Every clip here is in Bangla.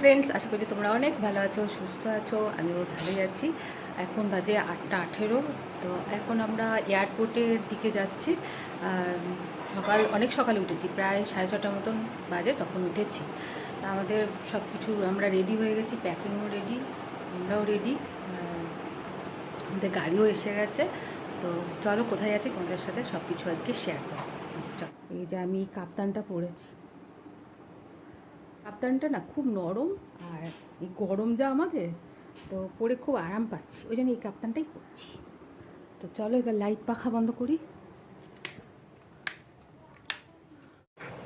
ফ্রেন্ডস আশা করি তোমরা অনেক ভালো আছো, সুস্থ আছো, আমিও ভালোই আছি। এখন বাজে আটটা আঠেরো, তো এখন আমরা এয়ারপোর্টের দিকে যাচ্ছি। সকাল, অনেক সকালে উঠেছি, প্রায় সাড়ে ছটার মতন বাজে তখন উঠেছি। আমাদের সব কিছু আমরা রেডি হয়ে গেছি প্যাকিংও রেডি আমরাও রেডি আমাদের গাড়িও এসে গেছে। তো চলো কোথায় যাচ্ছি তোমাদের সাথে সব কিছু আজকে শেয়ার করো। এই যে আমি কাপ্তানটা পরেছি। কাপ্তানটা না খুব নরম আর এই গরম যা আমাদের, তো পরে খুব আরাম পাচ্ছি। ওই জন্য এই কাপ্তানটাই পরছি। তো চলো এবার লাইট পাখা বন্ধ করি।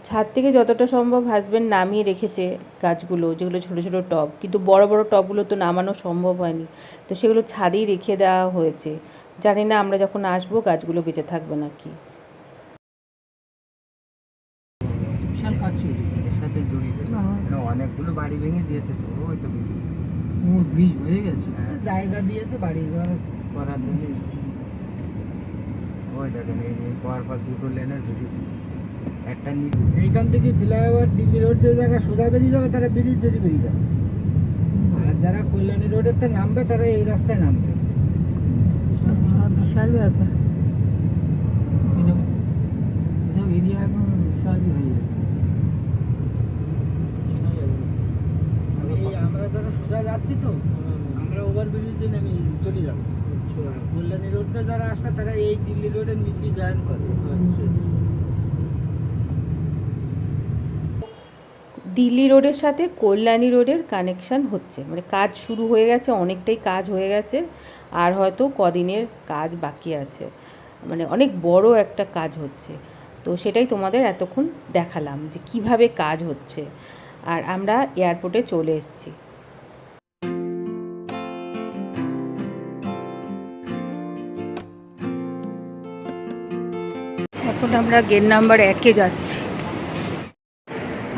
ছাদ থেকে যতটা সম্ভব হাজব্যান্ড নামিয়ে রেখেছে গাছগুলো, যেগুলো ছোটো ছোটো টব। কিন্তু বড় বড় টবগুলো তো নামানো সম্ভব হয়নি। তো সেগুলো ছাদেই রেখে দেওয়া হয়েছে। জানি না আমরা যখন আসব গাছগুলো বেঁচে থাকবে নাকি বিশাল কাজ চলছে এর সাথে জড়িয়ে দেবে হ্যাঁ। মানে অনেকগুলো বাড়ি ভেঙে দিয়েছে তো ওই তো ব্রিজ ও ব্রিজ হয়ে গেছে হ্যাঁ। জায়গা দিয়েছে বাড়ি ঘর করার জন্য। ওই দেখেন এই যে পর পর দুটো লেনের ব্রিজ একটা নিচে। এইখান থেকে ফ্লাইওভার দিল্লি রোড যে যারা সোজা বেরিয়ে যাবে তারা ব্রিজ ধরে বেরিয়ে যাবে আর যারা কল্যাণী রোডের তে নামবে তারা এই রাস্তায় নামবে। বিশাল ব্যাপার সব এরিয়া এখন সবই হয়ে যাবে আমি আমরা যারা সোজা যাচ্ছি তো আমরা ওভার ব্রিজ দিয়ে নেমে চলে যাব কল্যাণী রোডটা যারা আসবে, তারা এই দিল্লি রোডের নিচে জয়েন দিল্লি রোডের সাথে কল্যাণী রোডের কানেকশন হচ্ছে। মানে কাজ শুরু হয়ে গেছে, অনেকটাই কাজ হয়ে গেছে, আর হয়তো কদিনের কাজ বাকি আছে। মানে অনেক বড় একটা কাজ হচ্ছে। তো সেটাই তোমাদের এতক্ষণ দেখালাম যে কীভাবে কাজ হচ্ছে। আর আমরা এয়ারপোর্টে চলে এসেছি। এখন আমরা গেট নাম্বার একে যাচ্ছি।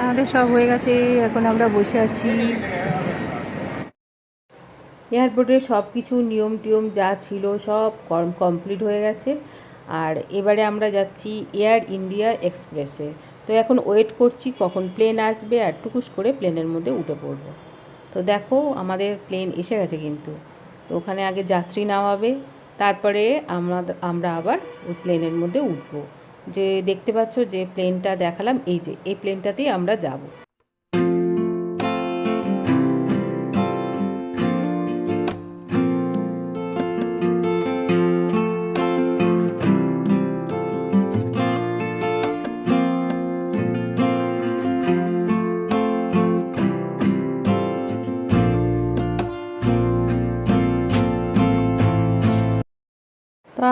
আমাদের সব হয়ে গেছে, এখন আমরা বসে আছি। এয়ারপোর্টে সব কিছু নিয়ম টিয়ম যা ছিল সব কমপ্লিট হয়ে গেছে। আর এবারে আমরা যাচ্ছি এয়ার ইন্ডিয়া এক্সপ্রেসে। তো এখন ওয়েট করছি কখন প্লেন আসবে আর টুকুস করে প্লেনের মধ্যে উঠে পড়ব। তো দেখো, আমাদের প্লেন এসে গেছে কিন্তু। তো ওখানে আগে যাত্রী নামাবে, তারপরে আমরা আমরা আবার ওই প্লেনের মধ্যে উঠবো। যে দেখতে পাচ্ছ যে প্লেনটা দেখালাম এই যে এই প্লেনটাতেই আমরা যাব।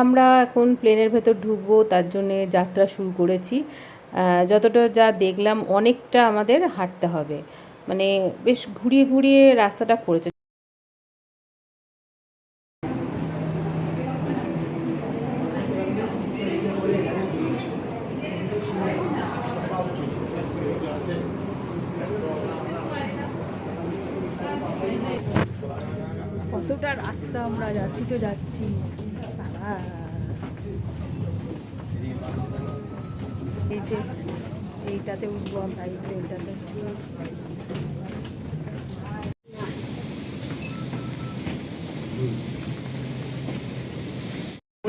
আমরা এখন প্লেনের ভেতর ঢুকবো, তার জন্যে যাত্রা শুরু করেছি। যতটা যা দেখলাম, অনেকটা আমাদের হাঁটতে হবে। মানে বেশ ঘুরিয়ে ঘুরিয়ে রাস্তাটা করেছে কতটা রাস্তা আমরা যাচ্ছি তো যাচ্ছি বাবা এই যে এইটাতে উঠবো আমরা এই ট্রেনটাতে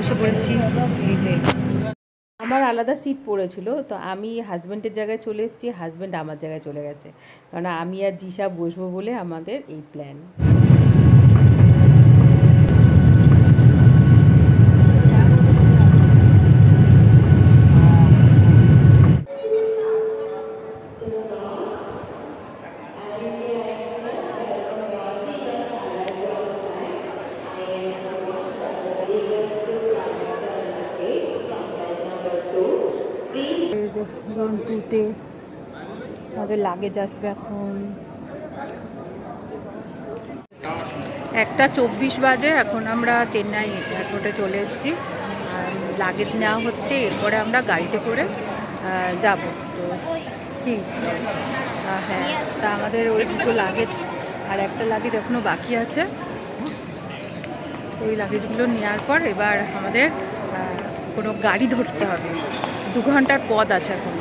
বসে পড়েছি। এই যে আমার আলাদা সিট পড়েছিল, তো আমি হাজব্যান্ডের জায়গায় চলে এসেছি হাজব্যান্ড আমার জায়গায় চলে গেছে। কারণ আমি আর জিসা বসবো বলে আমাদের এই প্ল্যান রন্টুতে আমাদের লাগেজ আসবে এখন। একটা চব্বিশ বাজে, এখন আমরা চেন্নাই এয়ারপোর্টে চলে এসেছি। লাগেজ নেওয়া হচ্ছে, এরপরে আমরা গাড়িতে করে যাব। তো কি? হ্যাঁ তা আমাদের ওই দুটো লাগেজ আর একটা লাগেজ এখনও বাকি আছে। ওই লাগেজগুলো নেওয়ার পর এবার আমাদের কোনো গাড়ি ধরতে হবে। দু ঘণ্টার পথ আছে এখন।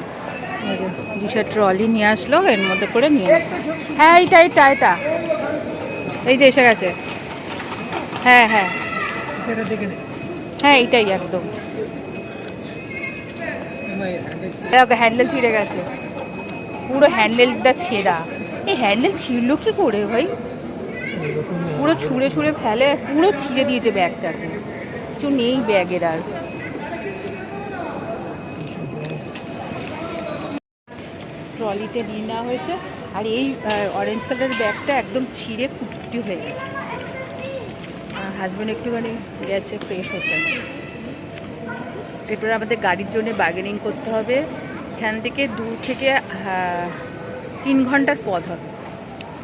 দিশা ট্রলি নিয়ে আসলো এর মধ্যে করে নিয়ে। হ্যাঁ এইটা এইটা এটা এই যে এসে গেছে। হ্যাঁ হ্যাঁ। হ্যাঁ এইটাই একদম। হ্যান্ডেল ছিঁড়ে গেছে। পুরো হ্যান্ডেলটা ছেঁড়া। এই হ্যান্ডেল ছিঁড়লো কি করে ভাই? পুরো ছুঁড়ে ছুঁড়ে ফেলে পুরো ছিঁড়ে দিয়েছে ব্যাগটাকে কিছু নেই ব্যাগের আর। ট্রলিতে নিয়ে নেওয়া হয়েছে। আর এই অরেঞ্জ কালারের ব্যাগটা একদম ছিঁড়ে কুটকুটি হয়ে গেছে। হাজব্যান্ড একটুখানি গেছে ফ্রেশ হতে। এরপরে আমাদের গাড়ির জন্য বার্গেনিং করতে হবে। এখান থেকে দু থেকে তিন ঘণ্টার পথ হবে।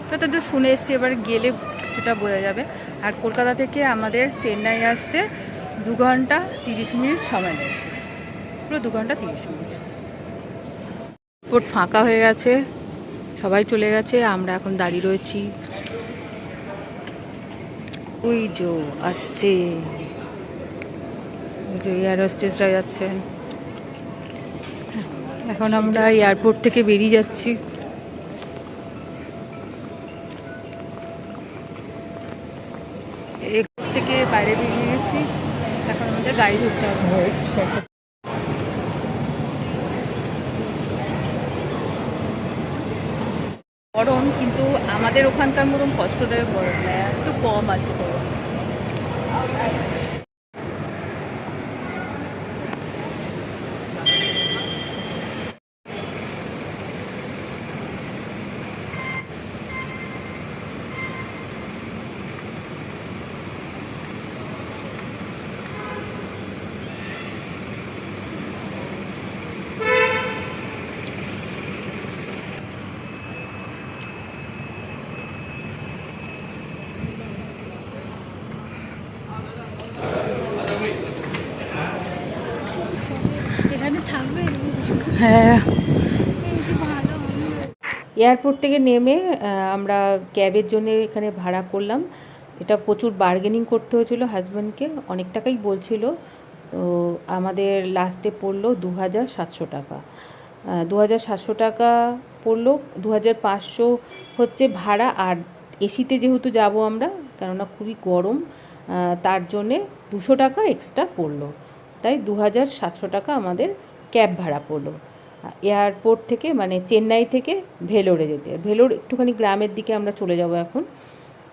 তো তো শুনে এসছি, এবার গেলে সেটা বোঝা যাবে। আর কলকাতা থেকে আমাদের চেন্নাই আসতে দু ঘণ্টা তিরিশ মিনিট সময় লেগেছে। পুরো দু ঘণ্টা তিরিশ মিনিট। এয়ারপোর্ট ফাঁকা হয়ে গেছে, সবাই চলে গেছে, আমরা এখন দাঁড়িয়ে রয়েছি। ওই যে আসছে। যে এয়ার হোস্টেসরা যাচ্ছেন এখন আমরা এয়ারপোর্ট থেকে বেরিয়ে যাচ্ছি। থেকে বাইরে বেরিয়ে গেছি। এখন আমাদের গাড়ি ধরতে হবে। গরম কিন্তু আমাদের ওখানকার মতন কষ্টদায়ক গরম একটু কম আছে গরম এখানে থাকবে হ্যাঁ। এয়ারপোর্ট থেকে নেমে আমরা ক্যাবের জন্য এখানে ভাড়া করলাম। এটা প্রচুর বার্গেনিং করতে হয়েছিল হাজব্যান্ডকে অনেক টাকাই বলছিল। তো আমাদের লাস্টে পড়ল দু হাজার সাতশো টাকা। দু হাজার সাতশো টাকা পড়ল দু হাজার পাঁচশো হচ্ছে ভাড়া। আর এসিতে যেহেতু যাব আমরা, কেননা খুবই গরম তার জন্যে দুশো টাকা এক্সট্রা পড়ল। তাই দু হাজার সাতশো টাকা আমাদের ক্যাব ভাড়া পড়ল। এয়ারপোর্ট থেকে মানে চেন্নাই থেকে ভেলোরে যেতে। ভেলোর একটুখানি গ্রামের দিকে আমরা চলে যাব এখন।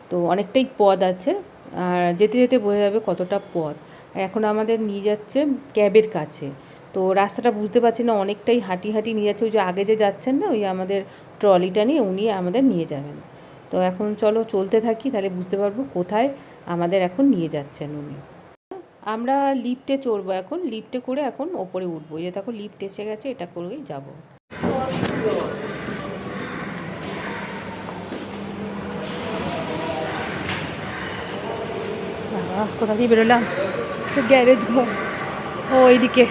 তো অনেকটাই পদ আছে, আর যেতে যেতে বোঝা যাবে কতটা পথ। আর এখন আমাদের নিয়ে যাচ্ছে ক্যাবের কাছে। তো রাস্তাটা বুঝতে পারছি না, অনেকটাই হাঁটি হাঁটি নিয়ে যাচ্ছে। ওই যে আগে যে যাচ্ছেন না, ওই আমাদের ট্রলিটা নিয়ে উনি আমাদের নিয়ে যাবেন। তো এখন চলো চলতে থাকি, তাহলে বুঝতে পারব কোথায় আমাদের এখন নিয়ে যাচ্ছেন উনি। আমরা লিফটে চড়বো এখন লিফটে করে এখন ওপরে উঠবো। যে দেখো লিফট এসে গেছে, এটা করেই যাব। কোথা দিয়ে বেরোলাম? তো গ্যারেজ ঘর। ও, এইদিকে।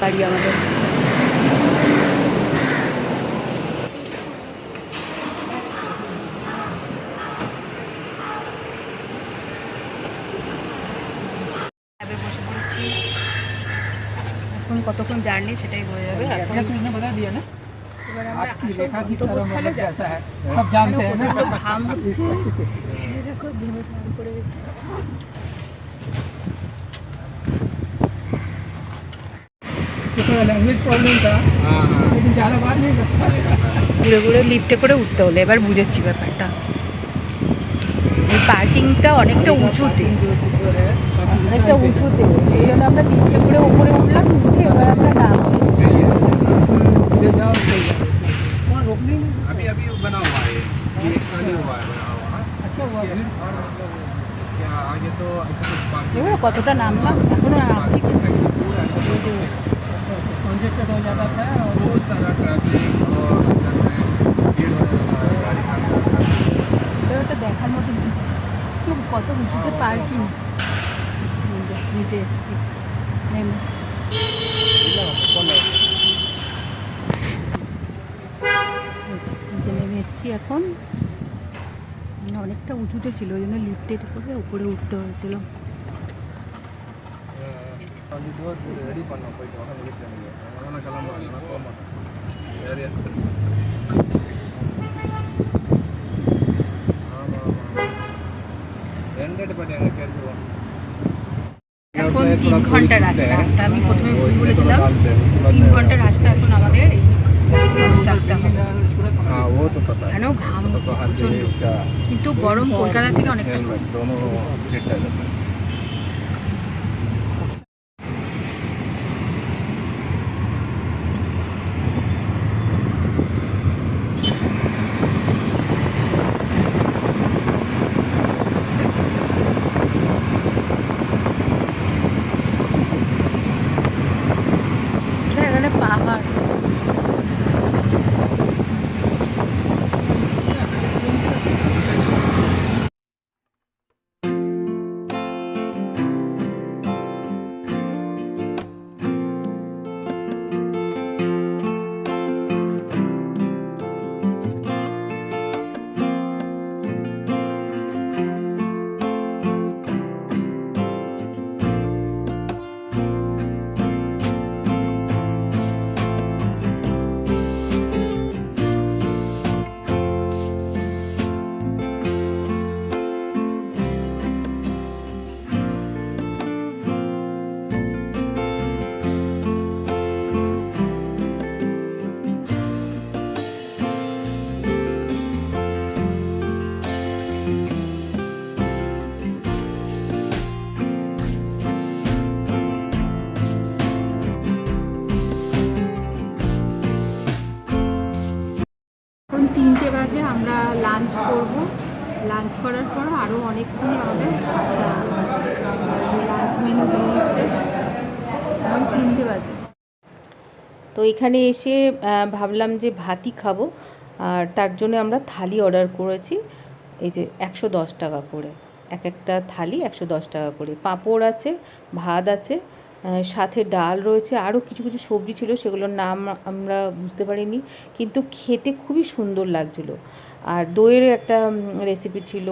গাড়ি আমাদের। কতক্ষণ জার্নি সেটাই বোঝা যাবে। করে লিফটে হ্যাঁ, হ্যাঁ। করে উঠতে হলো এবার বুঝেছি ব্যাপারটা। পার্কিংটা অনেকটা উঁচুতে। অনেকটা উঁচুতে সেই জন্য আমরা লিফটে করে উপরে উঠলাম উঠে এবার আমরা নামছি ले जाओ ले जाओ वहाँ रोकने में अभी अभी बना हुआ है ये एक साल ही हुआ है बना हुआ अच्छा हुआ है क्या आगे तो ऐसा कुछ बाकी এবার কতটা নামলাম এখনো নামছি কিন্তু कंजेस्टेड हो जाता था और बहुत सारा ट्रैफिक और अंदर में भीड़ हो जाता है गाड़ी का ওটা দেখার মতো খুব কত উঁচুতে পার্কিং নিচে এসছি নেমে নিচে নেমে এসছি এখন মানে অনেকটা উঁচুতে ছিল ওই জন্য লিফটে করে উপরে উঠতে হয়েছিল வந்துட்டு ரெடி பண்ணோம் போயிட்டு உடனே வீட்டில் இருந்து তিন ঘণ্টা রাস্তা। আমি প্রথমে ভুল বলেছিলাম। তিন ঘণ্টা রাস্তা এখন আমাদের ঘাম হবে। কেন কিন্তু গরম কলকাতা থেকে অনেকটা লাঞ্চ করব। লাঞ্চ করার পর আরও অনেকক্ষণই আমাদের লাঞ্চ মেনু দিয়ে তিনটে বাজে। তো এখানে এসে ভাবলাম যে ভাতই খাব। আর তার জন্য আমরা থালি অর্ডার করেছি। এই যে একশো দশ টাকা করে। এক একটা থালি একশো দশ টাকা করে। পাঁপড় আছে, ভাত আছে সাথে ডাল রয়েছে আরও কিছু কিছু সবজি ছিল, সেগুলোর নাম আমরা বুঝতে পারিনি। কিন্তু খেতে খুবই সুন্দর লাগছিল। আর দইয়ের একটা রেসিপি ছিল।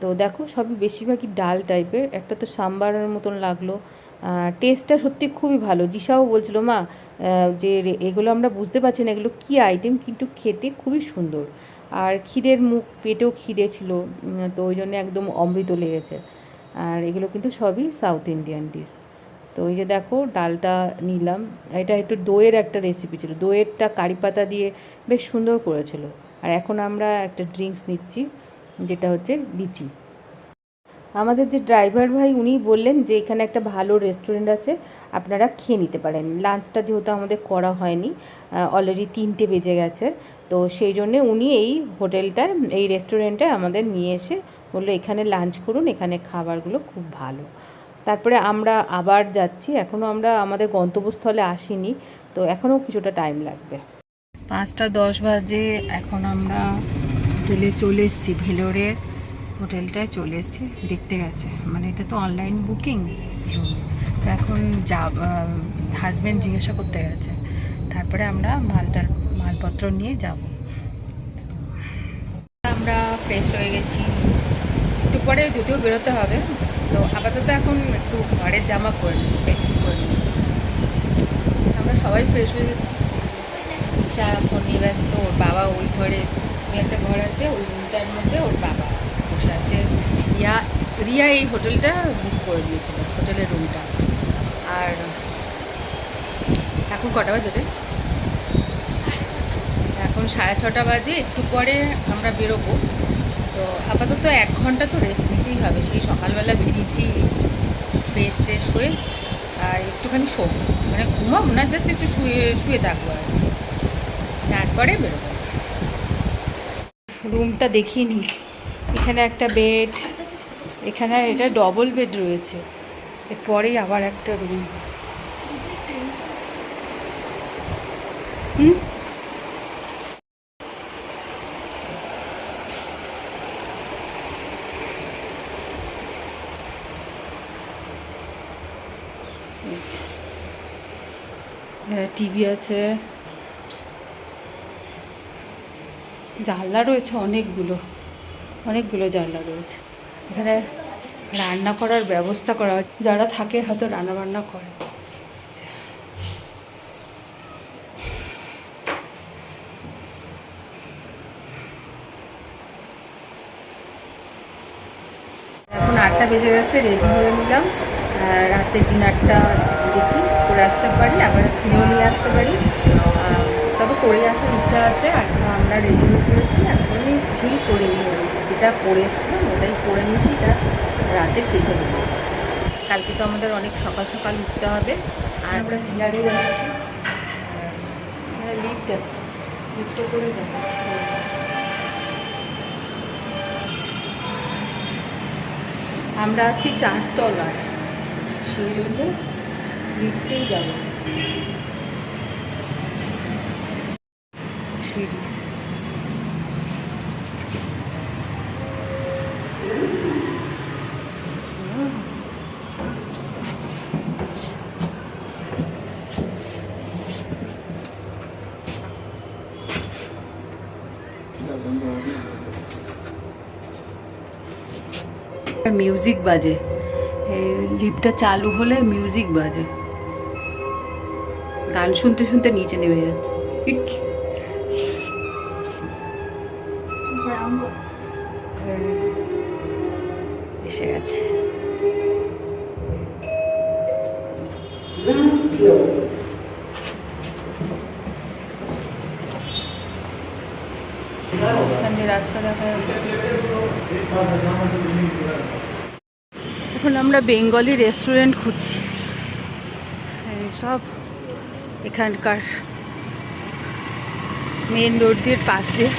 তো দেখো, সবই বেশিরভাগই ডাল টাইপের একটা তো সাম্বারের মতন লাগল। টেস্টটা সত্যি খুবই ভালো। জিসাও বলছিল, মা যে এগুলো আমরা বুঝতে পারছি না, এগুলো কী আইটেম কিন্তু খেতে খুবই সুন্দর। আর খিদের মুখ, পেটেও খিদে ছিল তো ওই জন্য একদম অমৃত লেগেছে। আর এগুলো কিন্তু সবই সাউথ ইন্ডিয়ান ডিশ তো এই যে দেখো, ডালটা নিলাম। এটা একটু দইয়ের একটা রেসিপি ছিল। দইয়েরটা কারি পাতা দিয়ে বেশ সুন্দর করেছিল। আর এখন আমরা একটা ড্রিঙ্কস নিচ্ছি, যেটা হচ্ছে লিচি। আমাদের যে ড্রাইভার ভাই উনি বললেন যে এখানে একটা ভালো রেস্টুরেন্ট আছে, আপনারা খেয়ে নিতে পারেন। লাঞ্চটা যেহেতু আমাদের করা হয়নি অলরেডি তিনটে বেজে গেছে, তো সেই জন্যে উনি এই হোটেলটা এই রেস্টুরেন্টে আমাদের নিয়ে এসে বলল, এখানে লাঞ্চ করুন, এখানে খাবারগুলো খুব ভালো। তারপরে আমরা আবার যাচ্ছি এখনও আমরা আমাদের গন্তব্যস্থলে আসিনি, তো এখনও কিছুটা টাইম লাগবে। পাঁচটা দশ বাজে, এখন আমরা হোটেলে চলে এসেছি ভেলোরের হোটেলটায় চলে এসেছি, দেখতে গেছে। মানে এটা তো অনলাইন বুকিং তো এখন যা হাজব্যান্ড জিজ্ঞাসা করতে গেছে। তারপরে আমরা মালটার, মালপত্র নিয়ে যাব। আমরা ফ্রেশ হয়ে গেছি। একটু পরে যদিও বেরোতে হবে, তো আপাতত এখন একটু ঘরের জামা পরে করে নিয়েছি আমরা সবাই ফ্রেশ হয়ে গেছি। ঈশা নিয়ে ব্যস্ত, ওর বাবা ওই ঘরে একটা ঘর আছে, ওই রুমটার মধ্যে ওর বাবা বসে আছে রিয়া রিয়া এই হোটেলটা বুক করে দিয়েছিল, হোটেলের রুমটা আর এখন কটা বাজে? এখন সাড়ে ছটা বাজে, একটু পরে আমরা বেরোবো তো আপাতত এক ঘণ্টা তো রেস্ট নিতেই হবে, সেই সকালবেলা বেরিয়েছি ফ্রেশ ট্রেশ হয়ে, আর একটুখানি শোব মানে ঘুমাবো না জাস্ট একটু শুয়ে শুয়ে থাকব আর কি। তারপরে বেরোবো। রুমটা দেখিনি এখানে একটা বেড, এখানে এটা ডবল বেড রয়েছে। এরপরেই আবার একটা রুম হুম? টিভি আছে। জানলা রয়েছে অনেকগুলো অনেকগুলো জানলা রয়েছে। এখানে রান্না করার ব্যবস্থা করা হয়েছে যারা থাকে হয়তো রান্না বান্না করে। এখন আটটা বেজে গেছে, রেডি হয়ে নিলাম। রাতের ডিনারটা দেখি, করে আসতে পারি, আবার কিনেও নিয়ে আসতে পারি। করে আসার ইচ্ছা আছে এখন আমরা রেডি হয়ে পড়েছি এখন আমি কিছুই করিনি। যেটা পরে এসেছিলাম ওটাই পরে নিয়েছি, এটা রাতে কেচে নেব কালকে তো আমাদের অনেক সকাল সকাল উঠতে হবে, আর আমরা ডিনারে যাচ্ছি। লিফ্ট আছে। লিফটে করে যাব। আমরা আছি চারতলায় সেই জন্য লিফ্টেই যাব। সিঁড়ি। মিউজিক বাজে। এই লিফটটা চালু হলে মিউজিক বাজে। গান শুনতে শুনতে নিচে নেমে যাচ্ছে। এখন আমরা বেঙ্গলি রেস্টুরেন্ট খুঁজছি। সব এখানকার মেন রোড দিয়ে পাশ দিয়ে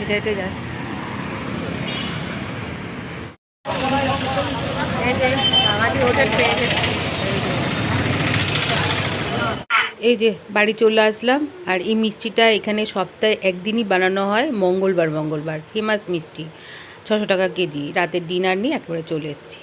এটা হেঁটে যাচ্ছে। এই যে বাড়ি চলে আসলাম, আর এই মিষ্টিটা এখানে সপ্তাহে একদিনই বানানো হয়, মঙ্গলবার মঙ্গলবার ফেমাস মিষ্টি। ছশো টাকা কেজি রাতের ডিনার নিয়ে একেবারে চলে এসেছি।